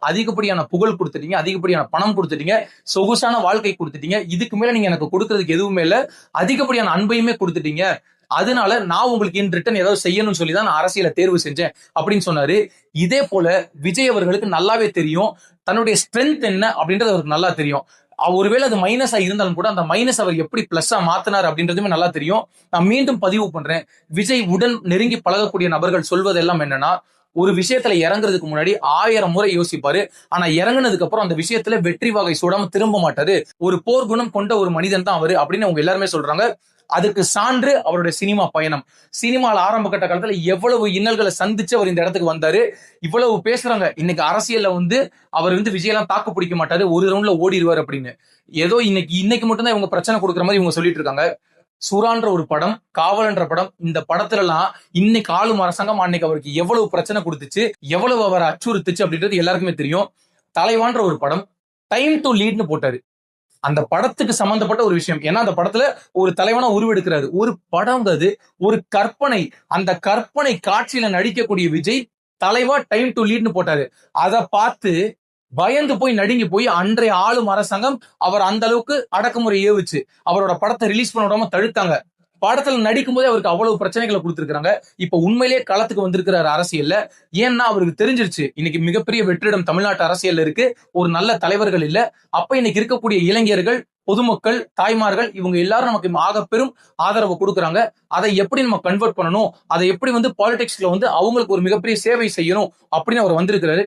அதிகப்படியான புகழ் கொடுத்துட்டீங்க அதிகப்படியான பணம் கொடுத்துட்டீங்க சொகுசான வாழ்க்கை கொடுத்துட்டீங்க. இதுக்கு மேல நீங்க எனக்கு கொடுக்கறதுக்கு எதுவுமே இல்ல. அதிகப்படியான அன்பையுமே கொடுத்துட்டீங்க. அதனால நான் உங்களுக்கு இன் ரிட்டர்ன் ஏதாவது செய்யணும்னு சொல்லி தான் நான் அரசியலை தேர்வு செஞ்சேன் அப்படின்னு சொன்னாரு. இதே போல விஜய் அவர்களுக்கு நல்லாவே தெரியும். தன்னுடைய ஸ்ட்ரென்த் என்ன அப்படின்றது அவருக்கு நல்லா தெரியும். ஒருவேளை அது மைனஸா இருந்தாலும் கூட அந்த மைனஸ் அவர் எப்படி பிளஸ்ஸா மாத்தினார் அப்படின்றதுமே நல்லா தெரியும். நான் மீண்டும் பதிவு பண்றேன். விஜய் உடன் நெருங்கி பழகக்கூடிய நபர்கள் சொல்வதெல்லாம் என்னன்னா ஒரு விஷயத்துல இறங்குறதுக்கு முன்னாடி ஆயிரம் முறை யோசிப்பாரு. ஆனா இறங்குனதுக்கு அப்புறம் அந்த விஷயத்துல வெற்றி வகை சூடாம திரும்ப மாட்டாரு. ஒரு போர் குணம் கொண்ட ஒரு மனிதன் தான் அவரு அப்படின்னு அவங்க எல்லாருமே சொல்றாங்க. அதுக்கு சான்று அவருடைய சினிமா பயணம். சினிமால ஆரம்ப கட்ட காலத்துல எவ்வளவு இன்னல்களை சந்திச்சு அவர் இந்த இடத்துக்கு வந்தாரு. இவ்வளவு பேசுறாங்க. இன்னைக்கு அரசியல்ல வந்து அவர் வந்து விஜயெல்லாம் தாக்கு பிடிக்க மாட்டாரு. ஒரு ரவுண்ட்ல ஓடிடுவார் அப்படின்னு. ஏதோ இன்னைக்கு இன்னைக்கு மட்டும்தான் இவங்க பிரச்சனை கொடுக்குற மாதிரி இவங்க சொல்லிட்டு இருக்காங்க. சுறான்ற ஒரு படம் காவல்ன்ற படம் இந்த படத்துல எல்லாம் இன்னைக்கு ஆளும் அரசாங்கம் அன்னைக்கு அவருக்கு எவ்வளவு பிரச்சனை கொடுத்துச்சு எவ்வளவு அவரை அச்சுறுத்துச்சு அப்படின்றது எல்லாருக்குமே தெரியும். தலைவான்ற ஒரு படம் டைம் டு லீட்னு போட்டாரு. அந்த படத்துக்கு சம்பந்தப்பட்ட ஒரு விஷயம். ஏன்னா அந்த படத்துல ஒரு தலைவனா உருவெடுக்கிறாரு. ஒரு படங்கிறது ஒரு கற்பனை. அந்த கற்பனை காட்சியில நடிக்கக்கூடிய விஜய் தலைவா டைம் டு லீட்னு போட்டாரு. அதை பார்த்து பயந்து போய் நடுங்கி போய் அன்றைய ஆளும் அரசாங்கம் அவர் அந்த அளவுக்கு அடக்குமுறை ஏவுச்சு. அவரோட படத்தை ரிலீஸ் பண்ண விடாம தடுத்தாங்க. படத்துல நடிக்கும் போதே அவருக்கு அவ்வளவு பிரச்சனைகளை கொடுத்துருக்காங்க இப்ப உண்மையிலேயே களத்துக்கு வந்திருக்கிறாரு அரசியல்ல. ஏன்னா அவருக்கு தெரிஞ்சிருச்சு. இன்னைக்கு மிகப்பெரிய வெற்றிடம் தமிழ்நாட்டு அரசியல் இருக்கு. ஒரு நல்ல தலைவர்கள் இல்ல. அப்ப இன்னைக்கு இருக்கக்கூடிய இளைஞர்கள் பொதுமக்கள் தாய்மார்கள் இவங்க எல்லாரும் நமக்கு ஆக பெரும் ஆதரவு கொடுக்குறாங்க. அதை எப்படி நம்ம கன்வெர்ட் பண்ணணும்? அதை எப்படி வந்து பாலிடிக்ஸ்ல வந்து அவங்களுக்கு ஒரு மிகப்பெரிய சேவை செய்யணும் அப்படின்னு அவர் வந்திருக்கிறாரு.